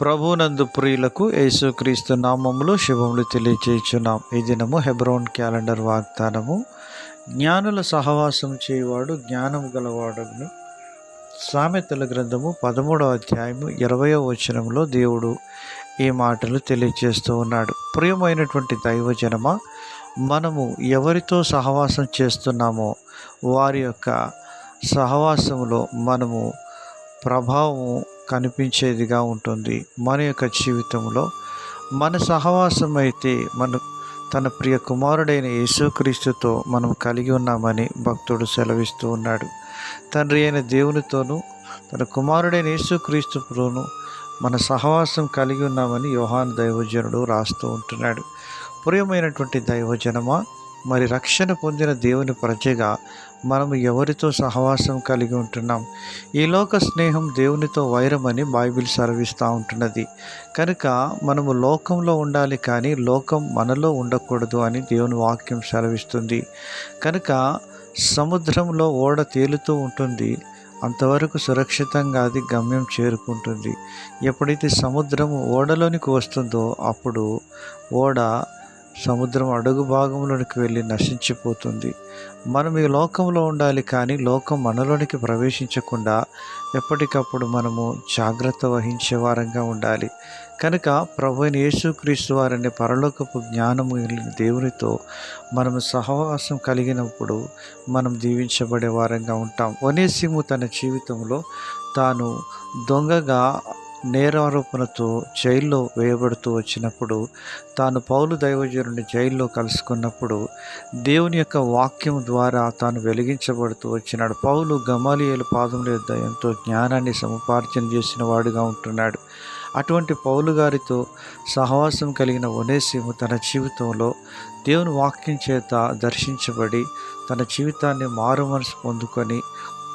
ప్రభునందు ప్రియులకు యేసుక్రీస్తు నామములు శుభములు తెలియచేయుచున్నాం. ఈ దినము హెబ్రోన్ క్యాలెండర్ వాగ్దానము. జ్ఞానుల సహవాసం చేయవాడు జ్ఞానం గలవాడును సామెతల గ్రంథము పదమూడవ అధ్యాయము ఇరవయో వచనంలో దేవుడు ఈ మాటలు తెలియజేస్తూ ఉన్నాడు. ప్రియమైనటువంటి దైవజనమ మనము ఎవరితో సహవాసం చేస్తున్నామో వారి యొక్క సహవాసంలో మనము ప్రభావం కనిపించేదిగా ఉంటుంది మన యొక్క జీవితంలో. మన సహవాసం అయితే మన తన ప్రియ కుమారుడైన యేసుక్రీస్తుతో మనం కలిగి ఉన్నామని భక్తుడు సెలవిస్తూ ఉన్నాడు. తండ్రి అయిన దేవునితోనూ తన కుమారుడైన యేసుక్రీస్తుతోనూ మన సహవాసం కలిగి ఉన్నామని యోహాన్ దైవజనుడు రాస్తూ ఉంటున్నాడు. ప్రియమైనటువంటి దైవజనమా మరి రక్షణ పొందిన దేవుని ప్రజగా మనము ఎవరితో సహవాసం కలిగి ఉంటున్నాం? ఈ లోక స్నేహం దేవునితో వైరమని బైబిల్ సెలవిస్తూ ఉంటున్నది. కనుక మనము లోకంలో ఉండాలి కానీ లోకం మనలో ఉండకూడదు అని దేవుని వాక్యం సెలవిస్తుంది. కనుక సముద్రంలో ఓడ తేలుతూ ఉంటుంది. అంతవరకు సురక్షితంగా అది గమ్యం చేరుకుంటుంది. ఎప్పుడైతే సముద్రము ఓడలోనికి వస్తుందో అప్పుడు ఓడ సముద్రం అడుగు భాగంలోనికి వెళ్ళి నశించిపోతుంది. మనం ఈ లోకంలో ఉండాలి కానీ లోకం మనలోనికి ప్రవేశించకుండా ఎప్పటికప్పుడు మనము జాగ్రత్త వహించే వారంగా ఉండాలి. కనుక ప్రభు యేసుక్రీస్తు వారిని పరలోకపు జ్ఞానము దేవునితో మనం సహవాసం కలిగినప్పుడు మనం దీవించబడే వారంగా ఉంటాం. వనేసిము తన జీవితంలో తాను దొంగగా నేరారోపణతో జైల్లో వేయబడుతూ వచ్చినప్పుడు తాను పౌలు దైవజనుని జైల్లో కలుసుకున్నప్పుడు దేవుని యొక్క వాక్యం ద్వారా తాను వెలిగించబడుతూ వచ్చినాడు. పౌలు గమాలియలు పాదముల యొక్క ఎంతో జ్ఞానాన్ని సముపార్జన చేసిన వాడుగా ఉంటున్నాడు. అటువంటి పౌలు గారితో సహవాసం కలిగిన ఒనేసిము తన జీవితంలో దేవుని వాక్యం చేత దర్శించబడి తన జీవితాన్ని మారు మనసు పొందుకొని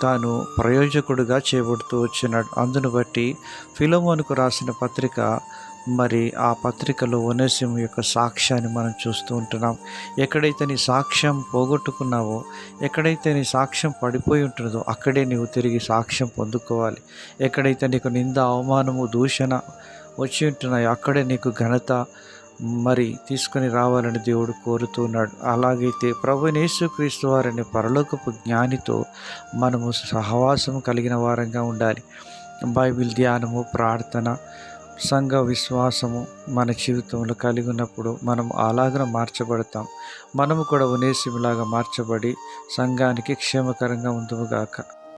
తాను ప్రయోజకుడుగా చేపడుతూ వచ్చినాడు అందును బట్టి ఫిలమోన్కు రాసిన పత్రిక మరి ఆ పత్రికలో ఒనేసిం యొక్క సాక్ష్యాన్ని మనం చూస్తూ ఉంటున్నాం. ఎక్కడైతే నీ సాక్ష్యం పోగొట్టుకున్నావో ఎక్కడైతే నీ సాక్ష్యం పడిపోయి ఉంటుందో అక్కడే నీవు తిరిగి సాక్ష్యం పొందుకోవాలి. ఎక్కడైతే నీకు నింద అవమానము దూషణ వచ్చి ఉంటున్నాయో అక్కడే నీకు ఘనత మరి తీసుకొని రావాలని దేవుడు కోరుతున్నాడు అలాగైతే ప్రభు యేసుక్రీస్తు వారిని పరలోకపు జ్ఞానితో మనము సహవాసం కలిగిన వారంగా ఉండాలి. బైబిల్ ధ్యానము ప్రార్థన సంఘ విశ్వాసము మన జీవితంలో కలిగి ఉన్నప్పుడు మనం అలాగన మార్చబడతాం. మనము కూడా ఉనేసిలాగా మార్చబడి సంఘానికి క్షేమకరంగా ఉందుముగాక